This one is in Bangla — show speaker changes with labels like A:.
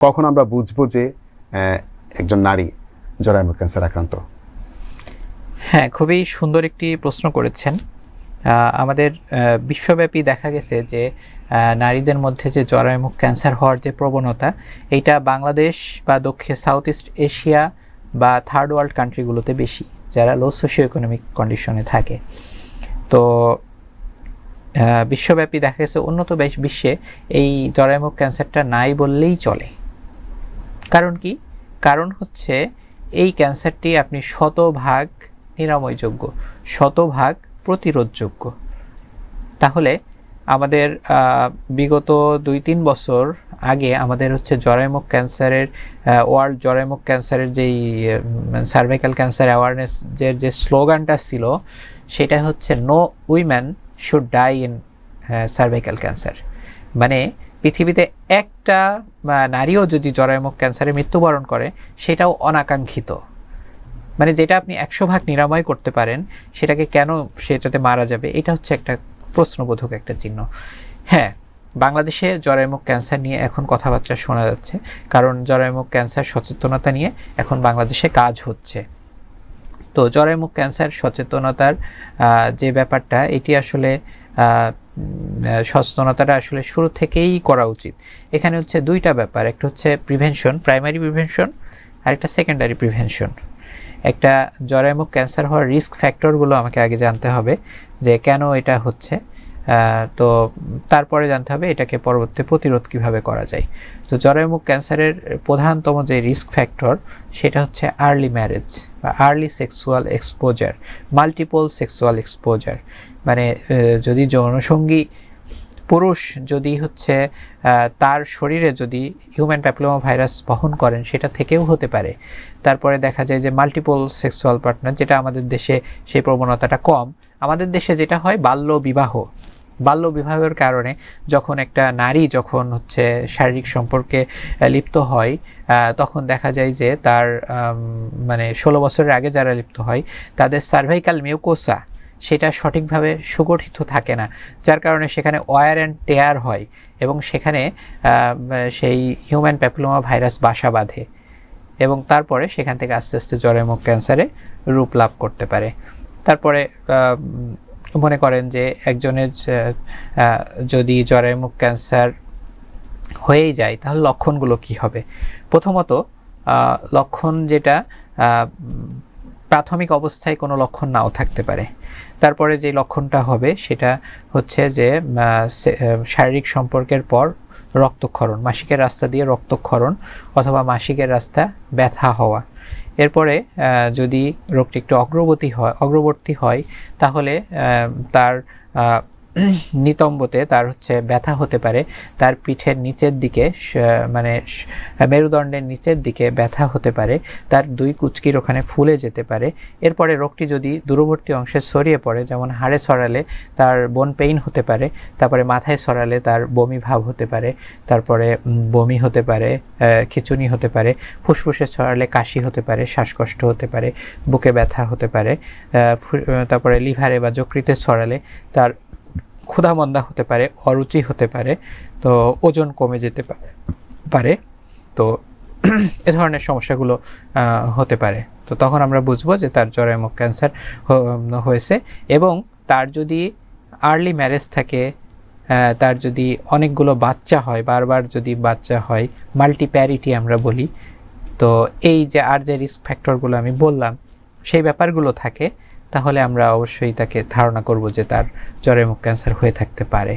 A: কখন আমরা বুঝব যে একজন নারী জরায়ুমুখ ক্যান্সার আক্রান্ত?
B: হ্যাঁ খুবই সুন্দর একটি প্রশ্ন করেছেন। আমাদের বিশ্বব্যাপী দেখা গেছে যে নারীদের মধ্যে যে জরায়ুমুখ ক্যান্সার হওয়ার যে প্রবণতা এটা বাংলাদেশ বা দক্ষিণ সাউথ ইস্ট এশিয়া বা থার্ড ওয়ার্ল্ড কান্ট্রিগুলোতে বেশি, যারা লো সোশিও ইকোনমিক কন্ডিশনে থাকে। তো বিশ্বব্যাপী দেখা গেছে উন্নত বেশ- বিশ্বে এই জরায়ুমুখ ক্যান্সারটা নাই বললেই চলে। কারণ কি? কারণ হচ্ছে এই ক্যান্সারটি আপনি শতভাগ নিরাময়যোগ্য, শতভাগ প্রতিরোধযোগ্য। তাহলে আমাদের বিগত দুই তিন বছর আগে আমাদের হচ্ছে জরায়ুমুখ ক্যান্সারের ওয়ার্ল্ড জরায়ুমুখ ক্যান্সারের যেই সার্ভাইকাল ক্যান্সার অ্যাওয়ারনেস যে যে স্লোগানটা ছিল, সেটা হচ্ছে no woman should die in cervical cancer মানে পৃথিবীতে একটা আহ, নারীও যদি জরায়ুমুখ ক্যান্সারে মৃত্যুবরণ করে সেটাও অনাকাঙ্ক্ষিত। মানে যেটা আপনি একশো ভাগ নিরাময় করতে পারেন সেটাকে কেন সেটাতে মারা যাবে এটা হচ্ছে একটা প্রশ্নবোধক একটা চিহ্ন। হ্যাঁ বাংলাদেশে জরায়ুমুখ ক্যান্সার নিয়ে এখন কথাবার্তা শোনা যাচ্ছে কারণ জরায়ুমুখ ক্যান্সার সচেতনতা নিয়ে এখন বাংলাদেশে কাজ হচ্ছে। তো জরায়ুমুখ ক্যান্সার সচেতনতার যে ব্যাপারটা এটি আসলে সচেতনতাটা আসলে শুরু থেকেই করা উচিত। এখানে হচ্ছে দুইটা ব্যাপার, একটা হচ্ছে প্রিভেনশন প্রাইমারি প্রিভেনশন আর একটা সেকেন্ডারি প্রিভেনশন একটা জরায়ুমুখ ক্যান্সার হওয়ার রিস্ক ফ্যাক্টরগুলো আমাকে আগে জানতে হবে যে কেন এটা হচ্ছে। তো তারপরে জানতে হবে এটাকে পরবর্তী প্রতিরোধ কীভাবে করা যায়। তো জরায়ুমুখ ক্যান্সারের প্রধানতম যে রিস্ক ফ্যাক্টর সেটা হচ্ছে আর্লি ম্যারেজ বা early sexual exposure multiple sexual exposure মানে যদি যৌনসঙ্গী পুরুষ যদি হচ্ছে তার শরীরে যদি হিউম্যান প্যাপিলোমা ভাইরাস বহন করেন, সেটা থেকেও হতে পারে। তারপরে দেখা যায় যে মাল্টিপল সেক্সুয়াল পার্টনার যেটা আমাদের দেশে সেই প্রবণতাটা কম। আমাদের দেশে যেটা হয়, বাল্য বিবাহ। বাল্য বিবাহের কারণে যখন একটা নারী যখন হচ্ছে শারীরিক সম্পর্কে লিপ্ত হয় তখন দেখা যায় যে তার মানে ষোলো বছরের আগে যারা লিপ্ত হয়, তাদের সার্ভাইকাল মিউকোসা সেটা সঠিকভাবে সুগঠিত থাকে না, যার কারণে সেখানে ওয়ার অ্যান্ড টেয়ার হয় এবং সেখানে সেই হিউম্যান প্যাপিলোমা ভাইরাস বাসা বাঁধে এবং তারপরে সেখান থেকে আস্তে আস্তে জরায়ুমুখ ক্যান্সারে রূপ লাভ করতে পারে। তারপরে মনে করেন যে একজনের যদি আহ, মুখ ক্যান্সার হয়েই যায় তাহলে লক্ষণগুলো কি হবে? প্রথমত লক্ষণ যেটা প্রাথমিক অবস্থায় কোনো লক্ষণ নাও থাকতে পারে। তারপরে যে লক্ষণটা হবে সেটা হচ্ছে যে শারীরিক সম্পর্কের পর রক্তক্ষরণ মাসিকের রাস্তা দিয়ে রক্তক্ষরণ অথবা মাসিকের রাস্তা ব্যথা হওয়া। এরপরে যদি রোগটি একটু অগ্রগতি হয় অগ্রবর্তী হয় তাহলে তার নিতম্বতে তার হচ্ছে ব্যথা হতে পারে। তার পিঠের নিচের দিকে মানে মেরুদণ্ডের নিচের দিকে ব্যথা হতে পারে। তার দুই কুচকির ওখানে ফুলে যেতে পারে। এরপরে রোগটি যদি দূরবর্তী অংশে ছড়িয়ে পড়ে, যেমন হাড়ে ছড়ালে তার বোন পেইন হতে পারে, তারপরে মাথায় ছড়ালে তার বমি ভাব হতে পারে, তারপরে বমি হতে পারে খিঁচুনি হতে পারে, ফুসফুসে ছড়ালে কাশি হতে পারে, শ্বাসকষ্ট হতে পারে, বুকে ব্যথা হতে পারে তারপরে লিভারে বা যকৃতে ছড়ালে তার ক্ষুধামন্দা হতে পারে, অরুচি হতে পারে, তো ওজন কমে যেতে পারে, তো এ ধরনের সমস্যাগুলো হতে পারে। তো তখন আমরা বুঝব যে তার জরায়ুমুখ ক্যান্সার হয়েছে এবং তার যদি আর্লি ম্যারেজ থাকে তার যদি অনেকগুলো বাচ্চা হয়, বারবার যদি বাচ্চা হয় মাল্টিপ্যারিটি আমরা বলি, তো এই যে আর যে রিস্ক ফ্যাক্টরগুলো আমি বললাম, সেই ব্যাপারগুলো থাকে তাহলে আমরা অবশ্যই তাকে ধারণা করব যে তার জ্বরে মুখ ক্যান্সার হয়ে থাকতে পারে।